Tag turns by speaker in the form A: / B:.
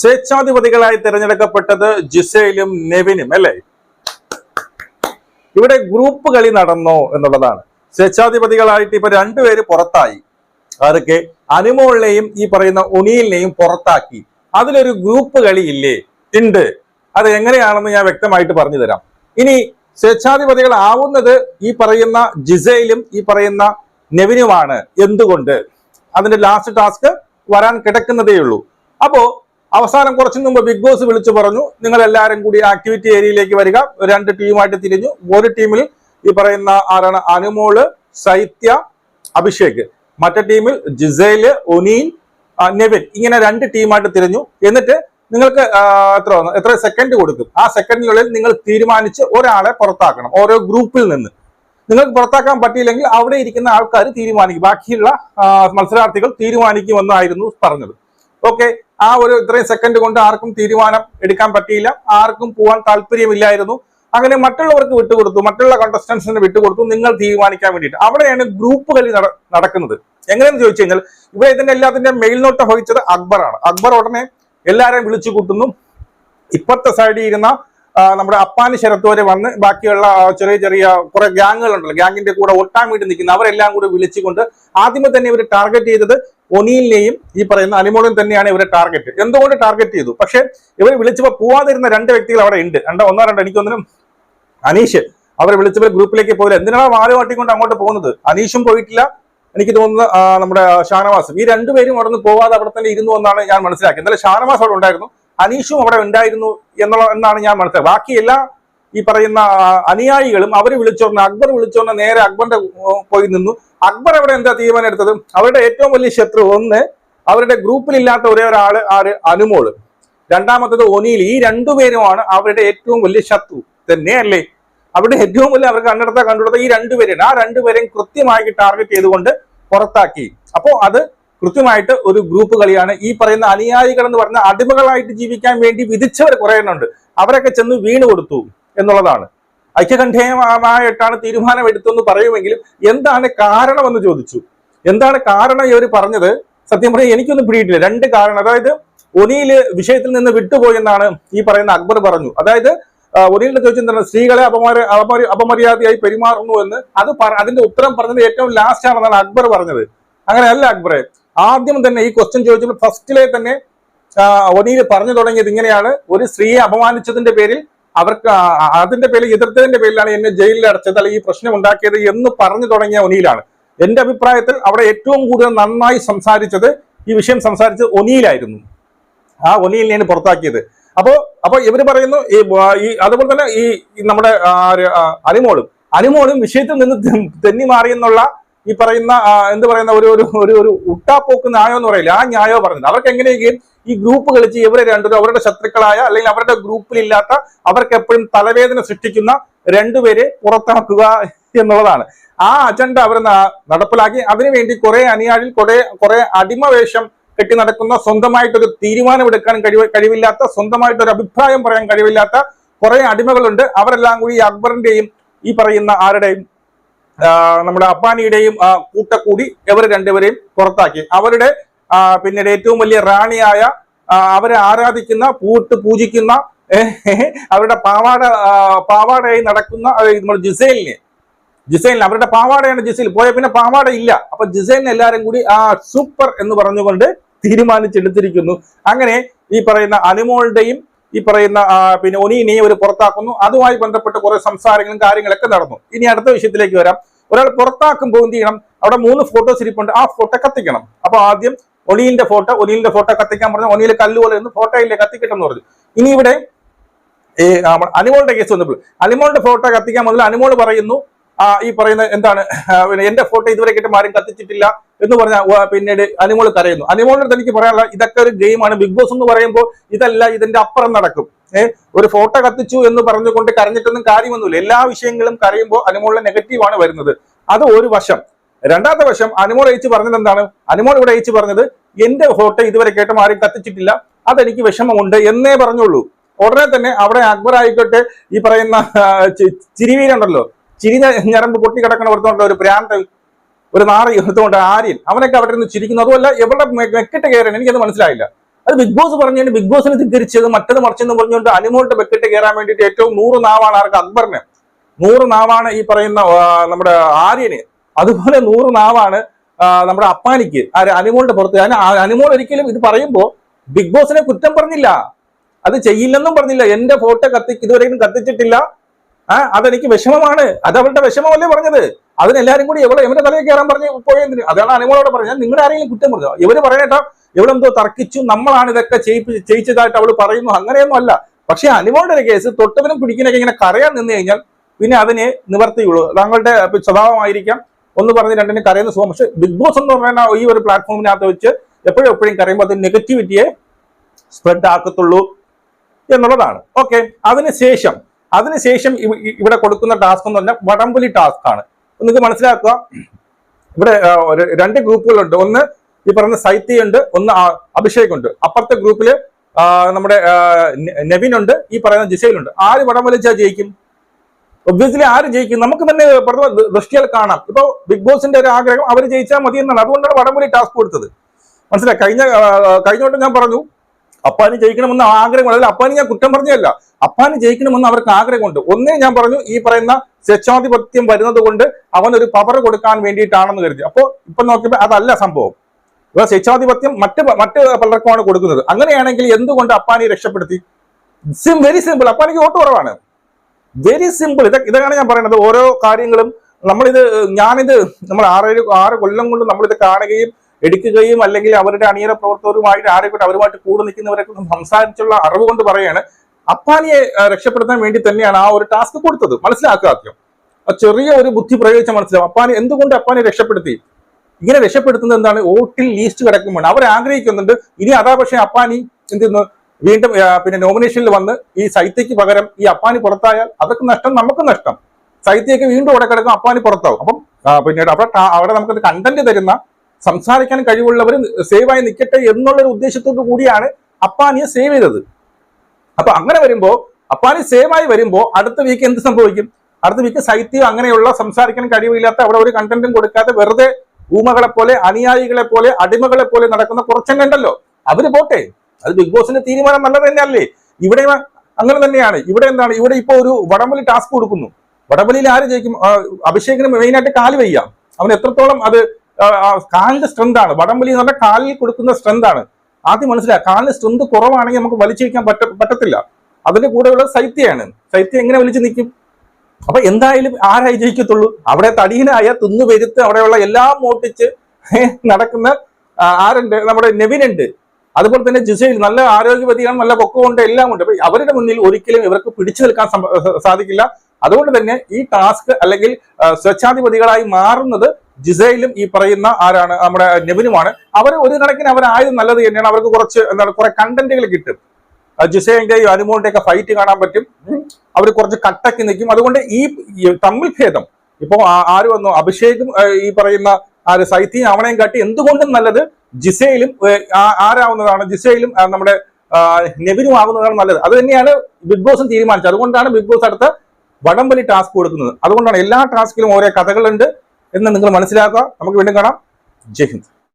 A: സ്വേച്ഛാധിപതികളായി തിരഞ്ഞെടുക്കപ്പെട്ടത് ജിസേലും നെവിനും അല്ലേ? ഇവിടെ ഗ്രൂപ്പ് കളി നടന്നോ എന്നുള്ളതാണ്. സ്വേച്ഛാധിപതികളായിട്ട് ഇപ്പൊ രണ്ടുപേര് പുറത്തായി. അതൊക്കെ അനുമോളിനെയും ഈ പറയുന്ന ഉണിയിലിനെയും പുറത്താക്കി. അതിലൊരു ഗ്രൂപ്പ് കളി ഇല്ലേ? ഉണ്ട്. അത് എങ്ങനെയാണെന്ന് ഞാൻ വ്യക്തമായിട്ട് പറഞ്ഞു തരാം. ഇനി സ്വേച്ഛാധിപതികളാവുന്നത് ഈ പറയുന്ന ജിസയിലും ഈ പറയുന്ന നെവിനുമാണ്. എന്തുകൊണ്ട്? അതിന്റെ ലാസ്റ്റ് ടാസ്ക് വരാൻ കിടക്കുന്നതേ ഉള്ളൂ. അപ്പോ അവസാനം കുറച്ചു മുമ്പ് ബിഗ് ബോസ് വിളിച്ചു പറഞ്ഞു. നിങ്ങൾ എല്ലാവരും കൂടി ആക്ടിവിറ്റി ഏരിയയിലേക്ക് വരിക. രണ്ട് ടീമായിട്ട് തിരിഞ്ഞു. ഒരു ടീമിൽ ഈ പറയുന്ന ആരാണ്? അനുമോൾ സൈത്യ അഭിഷേക്. മറ്റേ ടീമിൽ ജിസൈൽ ഒനീൻ നെവിൻ. ഇങ്ങനെ രണ്ട് ടീമായിട്ട് തിരിഞ്ഞു. എന്നിട്ട് നിങ്ങൾക്ക് എത്ര എത്ര സെക്കൻഡ് കൊടുക്കും. ആ സെക്കൻഡിനുള്ളിൽ നിങ്ങൾ തീരുമാനിച്ച് ഒരാളെ പുറത്താക്കണം. ഓരോ ഗ്രൂപ്പിൽ നിന്ന്. നിങ്ങൾക്ക് പുറത്താക്കാൻ പറ്റിയില്ലെങ്കിൽ അവിടെ ഇരിക്കുന്ന ആൾക്കാർ തീരുമാനിക്കും. ബാക്കിയുള്ള മത്സരാർത്ഥികൾ തീരുമാനിക്കുമെന്നായിരുന്നു പറഞ്ഞത്. ഓക്കെ ആ ഒരു ഇത്രയും സെക്കൻഡ് കൊണ്ട് ആർക്കും തീരുമാനം എടുക്കാൻ പറ്റിയില്ല. ആർക്കും പോകാൻ താല്പര്യമില്ലായിരുന്നു. അങ്ങനെ മറ്റുള്ളവർക്ക് വിട്ടുകൊടുത്തു മറ്റുള്ള കണ്ടസ്റ്റൻസിന് വിട്ടുകൊടുത്തു നിങ്ങൾ തീരുമാനിക്കാൻ വേണ്ടിയിട്ട്. അവിടെയാണ് ഗ്രൂപ്പ് കളി നട- നടക്കുന്നത്. എങ്ങനെയെന്ന് ചോദിച്ചു കഴിഞ്ഞാൽ ഇവിടെ ഇതിന്റെ എല്ലാത്തിന്റെ മേൽനോട്ടം വഹിച്ചത് അക്ബറാണ്. അക്ബർ ഉടനെ എല്ലാരെയും വിളിച്ചു കൂട്ടുന്നു. ഇപ്പുറത്തെ സൈഡിൽ ഇരുന്ന നമ്മുടെ അപ്പാനി ശരത്ത് വരെ വന്ന് ബാക്കിയുള്ള ചെറിയ ചെറിയ കുറെ ഗ്യാങ്ങുകളുണ്ടല്ലോ ഗ്യാങ്ങിന്റെ കൂടെ ഒട്ടാൻ വേണ്ടി നിൽക്കുന്ന അവരെല്ലാം കൂടെ വിളിച്ചുകൊണ്ട് ആദ്യമേ തന്നെ ഇവർ ടാർഗറ്റ് ചെയ്തത് ഒനീലിനെയും ഈ പറയുന്ന അലിമോളിൽ തന്നെയാണ് ഇവരെ ടാർഗറ്റ് എന്തുകൊണ്ട് ടാർഗറ്റ് ചെയ്തു? പക്ഷെ ഇവർ വിളിച്ചപ്പോൾ പോവാതിരുന്ന രണ്ട് വ്യക്തികൾ അവിടെ ഉണ്ട്. രണ്ടോ ഒന്നോ രണ്ടോ എനിക്കൊന്നിനും അനീഷ്. അവരെ വിളിച്ചപ്പോൾ ഗ്രൂപ്പിലേക്ക് പോയില്ല. എന്തിനാണ് വാൽ മാട്ടിക്കൊണ്ട് അങ്ങോട്ട് പോകുന്നത്? അനീഷും പോയിട്ടില്ല. എനിക്ക് തോന്നുന്നു നമ്മുടെ ഷാനവാസും. ഈ രണ്ടുപേരും അവിടെ നിന്ന് പോവാതെ അവിടെ തന്നെ ഇരുന്നു എന്നാണ് ഞാൻ മനസ്സിലാക്കിയത്. എന്നാലും ഷാനവാസ് അവിടെ ഉണ്ടായിരുന്നു. അനീഷും അവിടെ ഉണ്ടായിരുന്നു എന്നുള്ള എന്നാണ് ഞാൻ മനസ്സിലാക്കുക ബാക്കി എല്ലാ ഈ പറയുന്ന അനുയായികളും അവർ വിളിച്ചോണ്ട് അക്ബർ വിളിച്ചോണ്ട് നേരെ അക്ബറിന്റെ പോയി നിന്നു. അക്ബർ അവിടെ എന്താ തീരുമാനം എടുത്തത്? അവരുടെ ഏറ്റവും വലിയ ശത്രു ഒന്ന് അവരുടെ ഗ്രൂപ്പിലില്ലാത്ത ഒരേ ഒരാൾ ആര്? അനുമോൾ. രണ്ടാമത്തത് ഒനീൽ ഈ രണ്ടുപേരുമാണ് അവരുടെ ഏറ്റവും വലിയ ശത്രു. തന്നെയല്ലേ? അവരുടെ ഏറ്റവും വലിയ അവർക്ക് കണ്ടെടുത്ത കണ്ടെടുത്ത ഈ രണ്ടുപേരാണ് ആ രണ്ടുപേരെയും കൃത്യമായി ടാർഗറ്റ് ചെയ്തുകൊണ്ട് പുറത്താക്കി. അപ്പോൾ അത് കൃത്യമായിട്ട് ഒരു ഗ്രൂപ്പ് കളിയാണ്. ഈ പറയുന്ന അനുയായികൾ എന്ന് പറഞ്ഞ അടിമകളായിട്ട് ജീവിക്കാൻ വേണ്ടി വിധിച്ചവർ കുറെ എണ്ണമുണ്ട് അവരൊക്കെ ചെന്ന് വീണ് കൊടുത്തു എന്നുള്ളതാണ്. ഐക്യകണ്ഠേയമായിട്ടാണ് തീരുമാനം എടുത്തെന്ന് പറയുമെങ്കിലും എന്താണ് കാരണമെന്ന് ചോദിച്ചു. എന്താണ് കാരണം ഇവർ പറഞ്ഞത്? സത്യം പറഞ്ഞാൽ എനിക്കൊന്നും പിടിയിട്ടില്ല. രണ്ട് കാരണം. അതായത് ഒനിയിൽ വിഷയത്തിൽ നിന്ന് വിട്ടുപോയി എന്നാണ് ഈ പറയുന്ന അക്ബർ പറഞ്ഞു. അതായത് ഒനിയിലെ ചോദിച്ചു എന്താണ്? സ്ത്രീകളെ അപമാര അപമര അപമര്യാദയായി പെരുമാറുന്നു എന്ന് അത് അതിന്റെ ഉത്തരം പറഞ്ഞത് ഏറ്റവും ലാസ്റ്റ് ആണെന്നാണ് അക്ബർ പറഞ്ഞത്. അങ്ങനെയല്ല അക്ബറെ. ആദ്യം തന്നെ ഈ ക്വസ്റ്റ്യൻ ചോദിച്ചപ്പോൾ ഫസ്റ്റിലെ തന്നെ ഒനീൽ പറഞ്ഞു തുടങ്ങിയത് ഇങ്ങനെയാണ്. ഒരു സ്ത്രീയെ അപമാനിച്ചതിന്റെ പേരിൽ അവർക്ക് അതിന്റെ പേരിൽ എതിർത്തതിന്റെ പേരിലാണ് എന്നെ ജയിലിൽ അടച്ചത് അല്ലെങ്കിൽ ഈ പ്രശ്നം ഉണ്ടാക്കിയത് എന്ന് പറഞ്ഞു തുടങ്ങിയ ഒനീലാണ്. എന്റെ അഭിപ്രായത്തിൽ അവിടെ ഏറ്റവും കൂടുതൽ നന്നായി സംസാരിച്ചത് ഈ വിഷയം സംസാരിച്ചത് ഒനീലായിരുന്നു. ആ ഒനീലിനെയാണ് പുറത്താക്കിയത്. അപ്പോ അപ്പൊ ഇവർ പറയുന്നു ഈ ഈ അതുപോലെ തന്നെ ഈ നമ്മുടെ അനുമോളും അനിമോളും വിഷയത്തിൽ നിന്ന് തെന്നി മാറി എന്നുള്ള ഈ പറയുന്ന എന്ത് പറയുന്ന ഒരു ഒരു ഒരു ഒരു ഉട്ടാപ്പോക്ക് ന്യായം എന്ന് പറയില്ല ആ ന്യായോ പറഞ്ഞത്. അവർക്ക് എങ്ങനെയെങ്കിലും ഈ ഗ്രൂപ്പ് കളിച്ച് ഇവരെ രണ്ടുപേരും അവരുടെ ശത്രുക്കളായ അല്ലെങ്കിൽ അവരുടെ ഗ്രൂപ്പിലില്ലാത്ത അവർക്ക് എപ്പോഴും തലവേദന സൃഷ്ടിക്കുന്ന രണ്ടുപേരെ പുറത്താക്കുക എന്നുള്ളതാണ്. ആ അജണ്ട അവർ നടപ്പിലാക്കി. അതിനുവേണ്ടി കുറെ അനുയാഴിൽ കുറെ കുറെ അടിമവേഷം കെട്ടി നടക്കുന്ന സ്വന്തമായിട്ടൊരു തീരുമാനമെടുക്കാൻ കഴിവ് കഴിവില്ലാത്ത സ്വന്തമായിട്ടൊരു അഭിപ്രായം പറയാൻ കഴിവില്ലാത്ത കുറെ അടിമകളുണ്ട്. അവരെല്ലാം കൂടി അക്ബറിന്റെയും ഈ പറയുന്ന ആരുടെയും നമ്മുടെ അപ്പാനിയുടെയും കൂട്ടക്കൂടി ഇവർ രണ്ടുപേരെയും പുറത്താക്കി. അവരുടെ പിന്നീട് ഏറ്റവും വലിയ റാണിയായ അവരെ ആരാധിക്കുന്ന പൂട്ട് പൂജിക്കുന്ന അവരുടെ പാവാട പാവാടയായി നടക്കുന്ന നമ്മുടെ ജിസൈലിനെ. ജിസൈലിന് അവരുടെ പാവാടയാണ് ജിസൈൽ. പോയ പിന്നെ പാവാട ഇല്ല. അപ്പൊ ജിസൈലിന് എല്ലാരും കൂടി ആ സൂപ്പർ എന്ന് പറഞ്ഞുകൊണ്ട് തീരുമാനിച്ചെടുത്തിരിക്കുന്നു. അങ്ങനെ ഈ പറയുന്ന അനുമോളുടെയും ഈ പറയുന്ന പിന്നെ ഒനീനെയും അവർ പുറത്താക്കുന്നു. അതുമായി ബന്ധപ്പെട്ട് കുറെ സംസാരങ്ങളും കാര്യങ്ങളൊക്കെ നടന്നു. ഇനി അടുത്ത വിഷയത്തിലേക്ക് വരാം. ഒരാൾ പുറത്താക്കുമ്പോൾ എന്ത് ചെയ്യണം? അവിടെ മൂന്ന് ഫോട്ടോസ് ഇരിപ്പുണ്ട്. ആ ഫോട്ടോ കത്തിക്കണം. അപ്പൊ ആദ്യം ഒനിയിന്റെ ഫോട്ടോ ഒനീലിന്റെ ഫോട്ടോ കത്തിക്കാൻ പറഞ്ഞു കല്ല് കല്ലുപോലെ നിന്ന് ഫോട്ടോ ഇല്ലേ കത്തിക്കട്ടെന്ന് പറഞ്ഞു. ഇനി ഇവിടെ ഈ അനിമോളുടെ കേസ് വന്നപ്പോൾ അനിമോളുടെ ഫോട്ടോ കത്തിക്കാൻ മുതൽ അനിമോൾ പറയുന്നു ഈ പറയുന്ന എന്താണ് എന്റെ ഫോട്ടോ ഇതുവരെ കിട്ടും ആരും കത്തിച്ചിട്ടില്ല എന്ന് പറഞ്ഞ പിന്നീട് അനിമോൾ കരയുന്നു. അനിമോളിനടുത്ത് എനിക്ക് പറയാനുള്ള ഇതൊക്കെ ഒരു ഗെയിമാണ് ബിഗ് ബോസ് എന്ന് പറയുമ്പോൾ ഇതല്ല ഇതിന്റെ അപ്പുറം നടക്കും. ഏഹ് ഒരു ഫോട്ടോ കത്തിച്ചു എന്ന് പറഞ്ഞുകൊണ്ട് കരഞ്ഞിട്ടൊന്നും കാര്യമൊന്നുമില്ല. എല്ലാ വിഷയങ്ങളും കരയുമ്പോൾ അനിമോളിലെ നെഗറ്റീവാണ് വരുന്നത്. അത് ഒരു വശം. രണ്ടാമത്തെ വശം അനിമോൾ അയച്ചു പറഞ്ഞത് എന്താണ്? അനിമോൾ ഇവിടെ അയച്ചു പറഞ്ഞത് എന്റെ ഫോട്ടോ ഇതുവരെ കേട്ടും ആരും കത്തിച്ചിട്ടില്ല. അതെനിക്ക് വിഷമമുണ്ട് എന്നേ പറഞ്ഞുള്ളൂ. ഉടനെ തന്നെ അവിടെ അക്ബർ ആയിക്കോട്ടെ ഈ പറയുന്ന ചിരിവീരുണ്ടല്ലോ ചിരി ഞരമ്പ് പൊട്ടിക്കിടക്കണ ഒരുത്തോണ്ട് ഒരു പ്രാന്ത് ഒരു നാറി എടുത്തുകൊണ്ട് ആര്യൻ. അവനൊക്കെ അവിടെ നിന്ന് ചിരിക്കുന്നു. അതുമല്ല എവിടെ മെക്കിട്ട് കയറാൻ എനിക്കത് മനസ്സിലായില്ല. അത് ബിഗ് ബോസ് പറഞ്ഞു ബിഗ് ബോസിനെ ധിക്കരിച്ചത് മറ്റത് മറിച്ചെന്ന് പറഞ്ഞുകൊണ്ട് അനുമോളുടെ വെക്കിട്ട് കയറാൻ വേണ്ടിയിട്ട് ഏറ്റവും നൂറ് നാവാണ് ആർക്ക് അക്ബറിന്. നൂറ് നാവാണ് ഈ പറയുന്ന നമ്മുടെ ആര്യന്. അതുപോലെ നൂറ് നാവാണ് നമ്മുടെ അപ്പാനിക്ക്. അനുമോളുടെ പുറത്ത്. അനുമോൾ ഒരിക്കലും ഇത് പറയുമ്പോൾ ബിഗ് ബോസിനെ കുറ്റം പറഞ്ഞില്ല. അത് ചെയ്യില്ലെന്നും പറഞ്ഞില്ല. എന്റെ ഫോട്ടോ കത്തി ഇതുവരെയും കത്തിച്ചിട്ടില്ല. ആ അതെനിക്ക് വിഷമമാണ്. അത് അവളുടെ വിഷമമല്ലേ പറഞ്ഞത്? അതിനെല്ലാരും കൂടി എവിടെ എവന്റെ തലയിൽ കയറാൻ പറഞ്ഞു പോയെന്തിന് അതാണ് അനുമോളോട് പറഞ്ഞത്. നിങ്ങളുടെ ആരെങ്കിലും കുറ്റം പറഞ്ഞു? ഇവർ പറയട്ടോ ഇവളെന്തോ തർക്കിച്ചു നമ്മളാണ് ഇതൊക്കെ ചെയ്യിപ്പി ചെയ്യിച്ചതായിട്ട് അവൾ പറയുന്നു. അങ്ങനെയൊന്നും അല്ല. പക്ഷെ അനുമോളുടെ ഒരു കേസ് തൊട്ടവനും പിടിക്കുന്നൊക്കെ ഇങ്ങനെ കരയാൻ നിന്ന് കഴിഞ്ഞാൽ പിന്നെ അതിനെ നിവർത്തിയുള്ളൂ. താങ്കളുടെ സ്വഭാവമായിരിക്കാം. ഒന്ന് പറഞ്ഞ് രണ്ടിനും കരയുന്ന സ്വഭാവം. പക്ഷെ ബിഗ് ബോസ് എന്ന് പറയുന്ന ഈ ഒരു പ്ലാറ്റ്ഫോമിനകത്ത് വെച്ച് എപ്പോഴും എപ്പോഴും കരയുമ്പോൾ അത് നെഗറ്റിവിറ്റിയെ സ്പ്രെഡ് ആക്കത്തുള്ളൂ എന്നുള്ളതാണ്. ഓക്കെ. അതിനുശേഷം അതിനുശേഷം ഇവ- ഇവിടെ കൊടുക്കുന്ന ടാസ്ക് എന്ന് പറഞ്ഞാൽ വടംപുലി ടാസ്ക് ആണ്. നിങ്ങൾക്ക് മനസ്സിലാക്കുക? ഇവിടെ രണ്ട് ഗ്രൂപ്പുകളുണ്ട്. ഒന്ന് ഈ പറഞ്ഞ ഉണ്ട് ഒന്ന് അഭിഷേക് ഉണ്ട് അപ്പുറത്തെ ഗ്രൂപ്പിൽ നമ്മുടെ നവീൻ ഉണ്ട് ഈ പറയുന്ന ജിസയിലുണ്ട് ആര് വടംവലിച്ചാൽ ജയിക്കും? ഒബ്വിയസ്ലി ആര് ജയിക്കും? നമുക്ക് തന്നെ പ്രഥമ ദൃഷ്ടികൾ കാണാം. ഇപ്പൊ ബിഗ് ബോസിന്റെ ഒരു ആഗ്രഹം അവർ ജയിച്ചാൽ മതി എന്നാണ് അതുകൊണ്ടാണ് വടംവലി ടാസ്ക് കൊടുത്തത്. മനസ്സിലായി? കഴിഞ്ഞ കഴിഞ്ഞോട്ട് ഞാൻ പറഞ്ഞു അപ്പാനി ജയിക്കണമെന്ന് ആഗ്രഹം അല്ല അപ്പാനി ഞാൻ കുറ്റം പറഞ്ഞതല്ല. അപ്പാനി ജയിക്കണമെന്ന് അവർക്ക് ആഗ്രഹമുണ്ട്. ഒന്നേ ഞാൻ പറഞ്ഞു ഈ പറയുന്ന സ്വച്ഛാധിപത്യം വരുന്നത് കൊണ്ട് അവൻ ഒരു പവർ കൊടുക്കാൻ വേണ്ടിയിട്ടാണെന്ന് കരുതി. അപ്പോൾ ഇപ്പൊ നോക്കിയപ്പോ അതല്ല സംഭവം. ഇപ്പൊ സ്വച്ഛാധിപത്യം മറ്റ് മറ്റ് പലർക്കുമാണ് കൊടുക്കുന്നത്. അങ്ങനെയാണെങ്കിൽ എന്തുകൊണ്ട് അപ്പാനി രക്ഷപ്പെടുത്തി? സിം വെരി സിമ്പിൾ അപ്പാനിക്ക് വോട്ട് കുറവാണ്. വെരി സിമ്പിൾ ഇത് ഇതാണ് ഞാൻ പറയുന്നത്. ഓരോ കാര്യങ്ങളും നമ്മളിത് ഞാനിത് നമ്മൾ ആറേഴ് ആറ് കൊല്ലം കൊണ്ട് നമ്മളിത് കാണുകയും എടുക്കുകയും അല്ലെങ്കിൽ അവരുടെ അണിയറ പ്രവർത്തകരുമായിട്ട് ആരെക്കൊണ്ട് അവരുമായിട്ട് കൂടെ നിൽക്കുന്നവരെ കൊണ്ട് സംസാരിച്ചുള്ള അറിവ് കൊണ്ട് പറയാണ്. അപ്പാനിയെ രക്ഷപ്പെടുത്താൻ വേണ്ടി തന്നെയാണ് ആ ഒരു ടാസ്ക് കൊടുത്തത്. മനസ്സിലാക്കുക ആദ്യം. ചെറിയ ഒരു ബുദ്ധി പ്രയോഗിച്ച മനസ്സിലാവും. അപ്പാനി എന്തുകൊണ്ട് അപ്പാനെ രക്ഷപ്പെടുത്തി? ഇങ്ങനെ രക്ഷപ്പെടുത്തുന്നത് എന്താണ്? വോട്ടിൽ ലീസ്റ്റ് കിടക്കുമ്പോൾ അവർ ആഗ്രഹിക്കുന്നുണ്ട്. ഇനി അതാ പക്ഷേ അപ്പാനി എന്ത് വീണ്ടും പിന്നെ നോമിനേഷനിൽ വന്ന് ഈ സൈത്യക്ക് പകരം ഈ അപ്പാനി പുറത്തായാൽ അതൊക്കെ നഷ്ടം നമുക്ക് നഷ്ടം. സൈത്യക്ക് വീണ്ടും അവിടെ കിടക്കും അപ്പാനി പുറത്താവും. അപ്പം പിന്നീട് അവിടെ അവിടെ നമുക്ക് കണ്ടന്റ് തരുന്ന സംസാരിക്കാൻ കഴിവുള്ളവർ സേവായി നിൽക്കട്ടെ എന്നുള്ളൊരു ഉദ്ദേശത്തോടു കൂടിയാണ് അപ്പാനിയെ സേവ് ചെയ്തത്. അപ്പൊ അങ്ങനെ വരുമ്പോൾ അപ്പാനി സേവായി വരുമ്പോൾ വരുമ്പോ അടുത്ത വീക്ക് എന്ത് സംഭവിക്കും? അടുത്ത വീക്ക് സൈത്യം അങ്ങനെയുള്ള സംസാരിക്കാൻ കഴിവില്ലാത്ത അവിടെ ഒരു കണ്ടന്റും കൊടുക്കാതെ വെറുതെ ഊമകളെ പോലെ അനുയായികളെ പോലെ അടിമകളെ പോലെ നടക്കുന്ന കുറച്ചെണ്ണം ഉണ്ടല്ലോ. അവർ പോട്ടെ. അത് ബിഗ് ബോസിന്റെ തീരുമാനം നല്ലത് തന്നെയല്ലേ. ഇവിടെ അങ്ങനെ തന്നെയാണ്. ഇവിടെ എന്താണ്? ഇവിടെ ഇപ്പൊ ഒരു വടംവലി ടാസ്ക് കൊടുക്കുന്നു. വടംവലിയിൽ ആര് ജയിക്കും? അഭിഷേകിന് മെയിനായിട്ട് കാൽ വയ്യ. അവൻ എത്രത്തോളം അത് കാലിന്റെ സ്ട്രെങ്ത് ആണ്. വടംവലി എന്ന് പറഞ്ഞാൽ കാലിൽ കൊടുക്കുന്ന സ്ട്രെങ്ത് ആണ്. ആദ്യം മനസ്സിലാക്കുക കാലിന് സ്ട്രെങ്ത് കുറവാണെങ്കിൽ നമുക്ക് വലിച്ചിരിക്കാൻ പറ്റ പറ്റത്തില്ല. അതിന്റെ കൂടെയുള്ള ശൈത്യമാണ് സൈത്യം എങ്ങനെ വലിച്ചു നിൽക്കും? അപ്പൊ എന്തായാലും ആരായി ജയിക്കത്തുള്ളൂ? അവിടെ തടിയിലായ തിന്നു വരുത്ത് അവിടെയുള്ള എല്ലാം മോട്ടിച്ച് നടക്കുന്ന ആരുണ്ട്? നമ്മുടെ നെവിനുണ്ട്. അതുപോലെ തന്നെ ജിസയിൽ നല്ല ആരോഗ്യവതിയാണ് നല്ല പൊക്കമുണ്ട് എല്ലാം ഉണ്ട്. അപ്പൊ അവരുടെ മുന്നിൽ ഒരിക്കലും ഇവർക്ക് പിടിച്ചു നിൽക്കാൻ സാധിക്കില്ല. അതുകൊണ്ട് തന്നെ ഈ ടാസ്ക് അല്ലെങ്കിൽ സ്വച്ഛാധിപതികളായി മാറുന്നത് ജിസയിലും ഈ പറയുന്ന ആരാണ്? നമ്മുടെ നെവിനുമാണ്. അവർ ഒരു കണക്കിന് അവരായത് നല്ലത് തന്നെയാണ്. അവർക്ക് കുറച്ച് എന്താണ് കുറെ കണ്ടന്റുകൾ കിട്ടും. ജിസയുടെയും ജിസേന്റെയും അനുമോളിന്റെ ഒക്കെ ഫൈറ്റ് കാണാൻ പറ്റും. അവർ കുറച്ച് കട്ടക്കി നിൽക്കും. അതുകൊണ്ട് ഈ തമ്മിൽ ഭേദം. ഇപ്പോൾ ആര് വന്നു? അഭിഷേകും ഈ പറയുന്ന ആര് സൈത്യം അവനെയും കാട്ടി എന്തുകൊണ്ടും നല്ലത് ജിസയിലും ആരാവുന്നതാണ്? ജിസയിലും നമ്മുടെ നെബിനും ആവുന്നതാണ് നല്ലത്. അത് തന്നെയാണ് ബിഗ് ബോസും തീരുമാനിച്ചത്. അതുകൊണ്ടാണ് ബിഗ് ബോസ് അടുത്ത വടംവലി ടാസ്ക് കൊടുക്കുന്നത്. അതുകൊണ്ടാണ് എല്ലാ ടാസ്കിലും ഓരോ കഥകളുണ്ട്. എന്ന് നിങ്ങൾ മനസ്സിലാക്കുക. നമുക്ക് വീണ്ടും കാണാം. ജയ് ഹിന്ദ്.